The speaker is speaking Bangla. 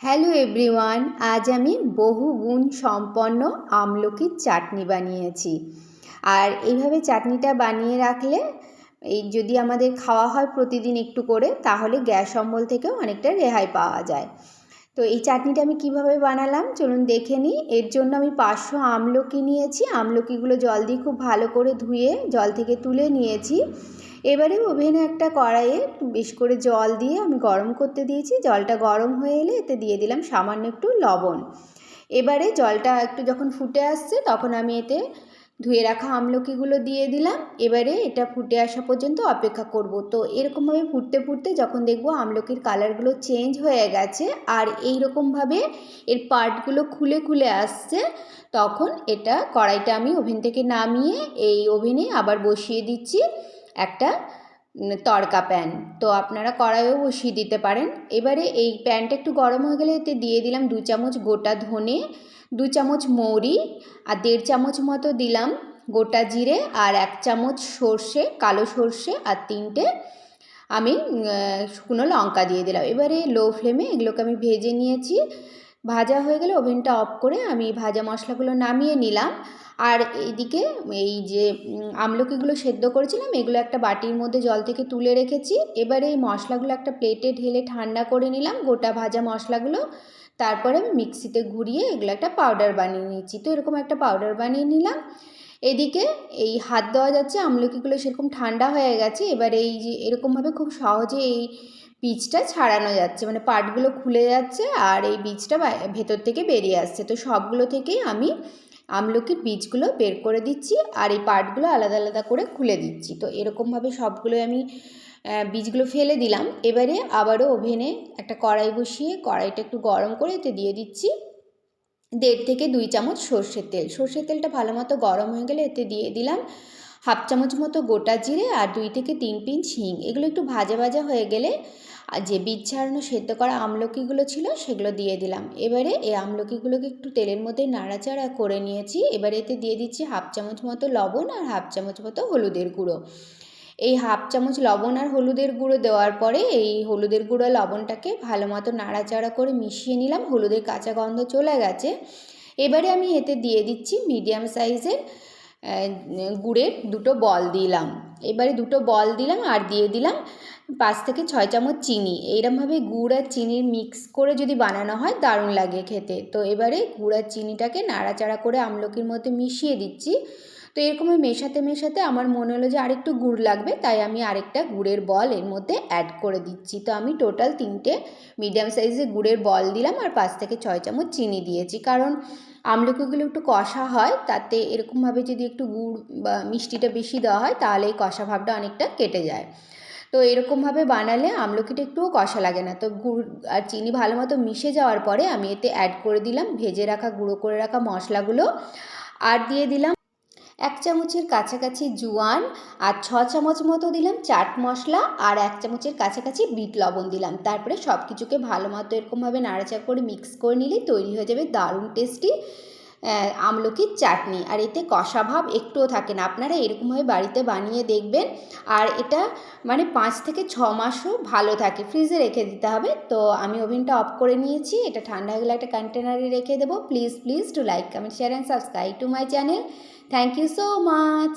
হ্যালো এভরিওয়ান, আজ আমি বহু গুণ সম্পন্ন আমলকির চাটনি বানিয়েছি। আর এইভাবে চাটনিটা বানিয়ে রাখলে, এই যদি আমাদের খাওয়া হয় প্রতিদিন একটু করে, তাহলে গ্যাস অম্বল থেকেও অনেকটা রেহাই পাওয়া যায়। তো এই চাটনিটা আমি কীভাবে বানালাম? চলুন দেখে নিই এর জন্য আমি পাঁচশো আমলকি নিয়েছি। আমলকিগুলো জল দিয়ে খুব ভালো করে ধুয়ে জল থেকে তুলে নিয়েছি। এবারে ওভেনে একটা কড়াইয়ে বেশ করে জল দিয়ে আমি গরম করতে দিয়েছি। জলটা গরম হয়ে এলে এতে দিয়ে দিলাম সামান্য একটু লবণ। এবারে জলটা একটু যখন ফুটে আসছে তখন আমি এতে ধুয়ে রাখা আমলকিগুলো দিয়ে দিলাম। এবারে এটা ফুটে আসা পর্যন্ত অপেক্ষা করব। তো এরকমভাবে ফুটতে ফুটতে যখন দেখব আমলকির কালারগুলো চেঞ্জ হয়ে গেছে আর এই রকমভাবে এর পার্টগুলো খুলে খুলে আসছে, তখন এটা কড়াইটা আমি ওভেন থেকে নামিয়ে এই ওভেনে আবার বসিয়ে দিচ্ছি একটা তড়কা প্যান। তো আপনারা কড়াইও বসিয়ে দিতে পারেন। এবারে এই প্যানটা একটু গরম হয়ে গেলে এতে দিয়ে দিলাম দু চামচ গোটা ধনে। দু চামচ মৌরি আর দেড় চামচ মতো দিলাম গোটা জিরে আর এক চামচ সর্ষে, কালো সর্ষে আর তিনটে আমি শুকনো লঙ্কা দিয়ে দিলাম। এবারে লো ফ্লেমে এগুলোকে আমি ভেজে নিয়েছি। ভাজা হয়ে গেলে ওভেনটা অফ করে আমি ভাজা মশলাগুলো নামিয়ে নিলাম। আর এইদিকে এই যে আমলকিগুলো সেদ্ধ করেছিলাম, এগুলো একটা বাটির মধ্যে জল থেকে তুলে রেখেছি। এবারে এই মশলাগুলো একটা প্লেটে ঢেলে ঠান্ডা করে নিলাম, গোটা ভাজা মশলাগুলো। তারপরে আমি মিক্সিতে ঘুরিয়ে এগুলো একটা পাউডার বানিয়ে নিয়েছি। তো এরকম একটা পাউডার বানিয়ে নিলাম। এদিকে এই হাত দেওয়া যাচ্ছে, আমলকিগুলো সেরকম ঠান্ডা হয়ে গেছে। এবার এই যে, এরকমভাবে খুব সহজে এই বীজটা ছাড়ানো যাচ্ছে। মানে পাটগুলো খুলে যাচ্ছে আর এই বীজটা ভেতর থেকে বেরিয়ে আসছে। তো সবগুলো থেকেই আমি আমলকির বীজগুলো বের করে দিচ্ছি আর এই পার্টগুলো আলাদা আলাদা করে খুলে দিচ্ছি। তো এরকমভাবে সবগুলোই আমি বীজগুলো ফেলে দিলাম। এবারে আবারও ওভেনে একটা কড়াই বসিয়ে, কড়াইটা একটু গরম করে এতে দিয়ে দিচ্ছি দেড় থেকে দুই চামচ সর্ষের তেল। সর্ষের তেলটা ভালো মতো গরম হয়ে গেলে এতে দিয়ে দিলাম হাফ চামচ মতো গোটা জিরে আর দুই থেকে তিন পিঞ্চ হিং। এগুলো একটু ভাজা ভাজা হয়ে গেলে আর যে বীজ ছাড়ানো সেদ্ধ করা আমলকিগুলো ছিল সেগুলো দিয়ে দিলাম। এবারে এই আমলকিগুলোকে একটু তেলের মধ্যে নাড়াচাড়া করে নিয়েছি। এবারে এতে দিয়ে দিচ্ছি হাফ চামচ মতো লবণ আর হাফ চামচ মতো হলুদের গুঁড়ো। এই হাফ চামচ লবণ আর হলুদের গুঁড়ো দেওয়ার পরে এই হলুদের গুঁড়ো লবণটাকে ভালো মতো নাড়াচাড়া করে মিশিয়ে নিলাম। হলুদের কাঁচা গন্ধ চলে গেছে। এবারে আমি এতে দিয়ে দিচ্ছি মিডিয়াম সাইজের গুড়ের দুটো বল দিলাম। এবারে দুটো বল দিলাম আর দিয়ে দিলাম পাঁচ থেকে ছয় চামচ চিনি। এইরমভাবে গুড় আর চিনির মিক্স করে যদি বানানো হয়, দারুণ লাগে খেতে। তো এবারে গুড় আর চিনিটাকে নাড়াচাড়া করে আমলকির মধ্যে মিশিয়ে দিচ্ছি। তো এরকমভাবে মেশাতে মেশাতে আমার মনে হলো যে আরেকটু গুড় লাগবে, তাই আমি আরেকটা গুড়ের বল এর মধ্যে অ্যাড করে দিচ্ছি। তো আমি টোটাল তিনটে মিডিয়াম সাইজে গুড়ের বল দিলাম আর পাঁচ থেকে ছয় চামচ চিনি দিয়েছি। কারণ আমলকিগুলো একটু কষা হয়, তাতে এরকমভাবে যদি একটু গুড় বা মিষ্টিটা বেশি দেওয়া হয়, তাহলে এই কষা ভাবটা অনেকটা কেটে যায়। তো এরকমভাবে বানালে আমলকিটা একটুও কষা লাগে না। তো গুড় আর চিনি ভালো মতো মিশে যাওয়ার পরে আমি এতে অ্যাড করে দিলাম, ভেজে রাখা, গুঁড়ো করে রাখা মশলাগুলো। আর দিয়ে দিলাম এক চামচের কাছাকাছি জোয়ান আর ছ চামচ মতো দিলাম চাট মশলা আর এক চামচের কাছাকাছি বিট লবণ দিলাম। তারপরে সব কিছুকে ভালো মতো এরকমভাবে নাড়াচাড়া করে মিক্স করে নিলে তৈরি হয়ে যাবে দারুণ টেস্টি আমলকির চাটনি। আর এতে কষা ভাব একটুও থাকে না। আপনারা এরকমভাবে বাড়িতে বানিয়ে দেখবেন। আর এটা মানে পাঁচ থেকে ছ মাসও ভালো থাকে। ফ্রিজে রেখে দিতে হবে। তো আমি ওভেনটা অফ করে নিয়েছি। এটা ঠান্ডা হয়ে গেলে একটা কন্টেনারে রেখে দেবো। Please please to like comment share and subscribe to my channel thank you so much